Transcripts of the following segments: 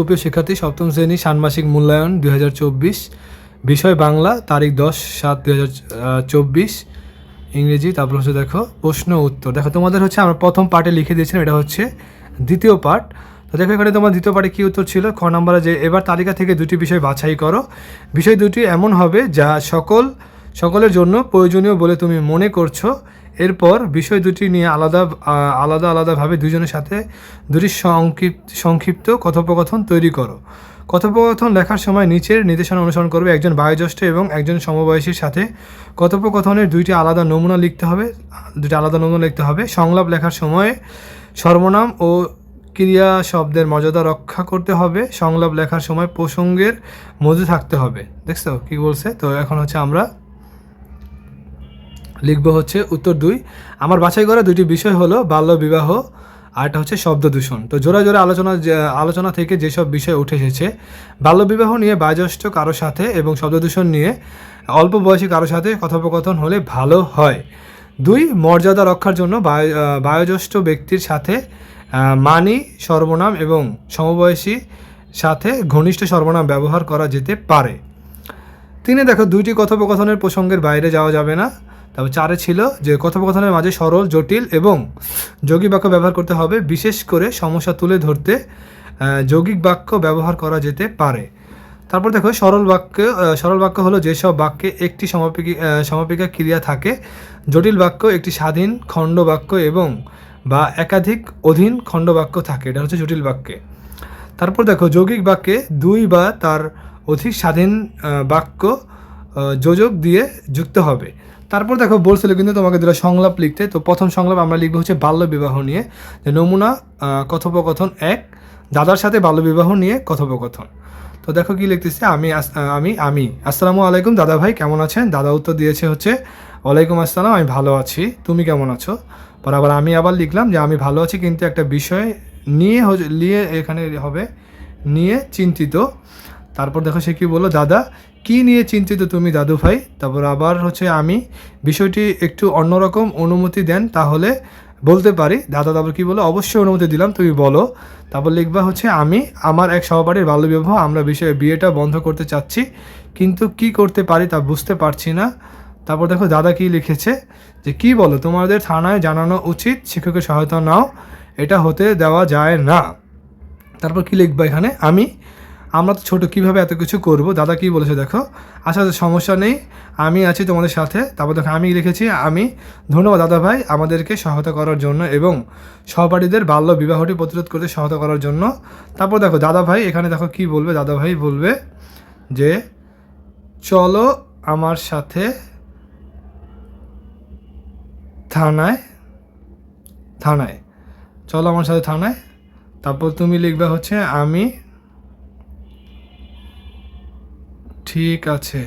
সুপ্রিয় শিক্ষার্থী সপ্তম শ্রেণি ষান্মাসিক মূল্যায়ন দুই হাজার চব্বিশ, বিষয় বাংলা, তারিখ দশ সাত দুই ইংরেজি, তারপর হচ্ছে দেখো প্রশ্ন উত্তর। দেখো তোমাদের হচ্ছে আমরা প্রথম পার্টে লিখে দিয়েছিলাম, এটা হচ্ছে দ্বিতীয় পার্ট তো দেখো এখানে তোমার দ্বিতীয় পার্টে কী উত্তর ছিল? খ নম্বরে যে এবার তালিকা থেকে দুটি বিষয় বাছাই করো। বিষয় দুটি এমন হবে যা সকল, সকলের জন্য প্রয়োজনীয় বলে তুমি মনে করছ। এরপর বিষয় দুটি নিয়ে আলাদা আলাদা আলাদাভাবে দুজনের সাথে দুটি সংক্ষিপ্ত সংক্ষিপ্ত কথোপকথন তৈরি করো। কথোপকথন লেখার সময় নিচের নির্দেশনা অনুসরণ করবে একজন বয়োজ্যেষ্ঠ এবং একজন সমবয়সীর সাথে। কথোপকথনের দুইটি আলাদা নমুনা লিখতে হবে দুটি আলাদা নমুনা লিখতে হবে। সংলাপ লেখার সময় সর্বনাম ও ক্রিয়া শব্দের মর্যাদা রক্ষা করতে হবে। সংলাপ লেখার সময় প্রসঙ্গের মধ্যে থাকতে হবে। দেখছ কি বলছে? তো এখন হচ্ছে আমরা লিখব হচ্ছে উত্তর দুই। আমার বাছাই করা দুইটি বিষয় হলো বাল্য বিবাহ আর একটা হচ্ছে শব্দ দূষণ। তো জোড়া জোড়া আলোচনা আলোচনা থেকে যেসব বিষয় উঠে এসেছে বাল্যবিবাহ নিয়ে বয়োজ্যেষ্ঠ কারোর সাথে এবং শব্দ দূষণ নিয়ে অল্প বয়সী কারোর সাথে কথোপকথন হলে ভালো হয়। দুই মর্যাদা রক্ষার জন্য বায়- আহ, ব্যক্তির সাথে মানি সর্বনাম এবং সমবয়সী সাথে ঘনিষ্ঠ সর্বনাম ব্যবহার করা যেতে পারে। তিনি দেখো দুইটি কথোপকথনের প্রসঙ্গের বাইরে যাওয়া যাবে না। তারপর চারে ছিল যে কথোপকথনের মাঝে সরল, জটিল এবং যৌগিক বাক্য ব্যবহার করতে হবে, বিশেষ করে সমস্যা তুলে ধরতে যৌগিক বাক্য ব্যবহার করা যেতে পারে। তারপর দেখো, সরল বাক্য সরল বাক্য হলো যেসব বাক্যে একটি সমাপিকি সমাপিকা ক্রিয়া থাকে, জটিল বাক্য একটি স্বাধীন খণ্ড বাক্য এবং বা একাধিক অধীন খণ্ড বাক্য থাকে, এটা হচ্ছে জটিল বাক্যে। তারপর দেখো, যৌগিক বাক্যে দুই বা তার অধিক স্বাধীন বাক্য যোজক দিয়ে যুক্ত হবে। তারপর দেখো বলছিল কিন্তু তোমাকে দুটো সংলাপ লিখতে। তো প্রথম সংলাপ আমরা লিখব হচ্ছে বাল্য বিবাহ নিয়ে। যে নমুনা কথোপকথন এক, দাদার সাথে বাল্য বিবাহ নিয়ে কথোপকথন। তো দেখো কি লিখতেছে, আমি আমি আমি। আসসালামু আলাইকুম দাদা ভাই, কেমন আছেন? দাদা উত্তর দিয়েছে হচ্ছে, ওয়ালাইকুম আসসালাম, আমি ভালো আছি। তুমি কেমন আছো? পর আবার আমি আবার লিখলাম যে আমি ভালো আছি, কিন্তু একটা বিষয় নিয়ে নিয়ে এখানে হবে, নিয়ে চিন্তিত। তারপর দেখো সে কি বলল, দাদা কি নিয়ে চিন্তিত তুমি দাদু ভাই? তারপর আবার হচ্ছে আমি বিষয়টি একটু অন্যরকম অনুমতি দেন তাহলে বলতে পারি। দাদা তারপর কি বলো অবশ্যই অনুমতি দিলাম, তুমি বলো। তারপর লিখবা হচ্ছে, আমি, আমার এক সহপাঠীর বাল্যবিবাহ, আমরা বিষয়ে বিয়েটা বন্ধ করতে চাচ্ছি, কিন্তু কি করতে পারি তা বুঝতে পারছি না। তারপর দেখো, দাদা কি লিখেছে? যে, কি বলো, তোমাদের থানায় জানানো উচিত, শিক্ষকের সহায়তা নাও, এটা হতে দেওয়া যায় না। তারপর কি লিখবা এখানে? আমি আমরা তো ছোটো, কীভাবে এত কিছু করব? দাদা কি বলেছে দেখো? আচ্ছা সমস্যা নেই, আমি আছি তোমাদের সাথে। তারপর দেখো, আমি লিখেছি, আমি ধন্যবাদ দাদা ভাই আমাদেরকে সহায়তা করার জন্য এবং সহপাঠীদের বাল্য বিবাহটি প্রতিরোধ করতে সহায়তা করার জন্য। তারপর দেখো, দাদা ভাই এখানে দেখো কি বলবে? দাদা ভাই বলবে যে, চলো আমার সাথে থানায় থানায়, চলো আমার সাথে থানায়। তারপর তুমি লিখবে হচ্ছে, আমি ঠিক আছে।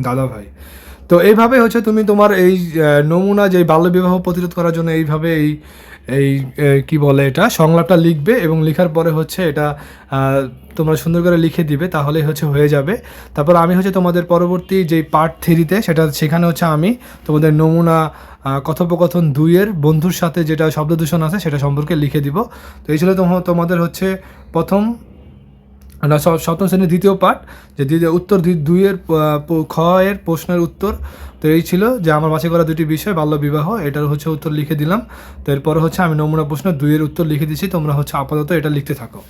দাদা ভাই তো এইভাবে হচ্ছে তুমি তোমার এই নমুনা যে বাল্যবিবাহ প্রতিরোধ করার জন্য এইভাবে এই এই কি বলে এটা, সংলাপটা লিখবে এবং লেখার পরে হচ্ছে এটা তোমরা সুন্দর করে লিখে দিবে, তাহলেই হচ্ছে হয়ে যাবে। তারপর আমি হচ্ছে তোমাদের পরবর্তী যে পার্ট থ্রিতে, সেটা সেখানে হচ্ছে আমি তোমাদের নমুনা কথোপকথন দুইয়ের বন্ধুর সাথে যেটা শব্দ দূষণ আছে, সেটা সম্পর্কে লিখে দিব। তো এই ছিল তোম- তোমাদের হচ্ছে প্রথম না সপ্তম শ্রেণির দ্বিতীয় পাঠ যে দ্বিতীয় উত্তর দুই- দুইয়ের খ এর প্রশ্নের উত্তর। তো এই ছিল যে আমার বাছাই করা দুটি বিষয়, বাল্য বিবাহ, এটার হচ্ছে উত্তর লিখে দিলাম। তো এরপরে হচ্ছে আমি নমুনা প্রশ্ন দুইয়ের উত্তর লিখে দিচ্ছি তোমরা হচ্ছে আপাতত এটা লিখতে থাকো।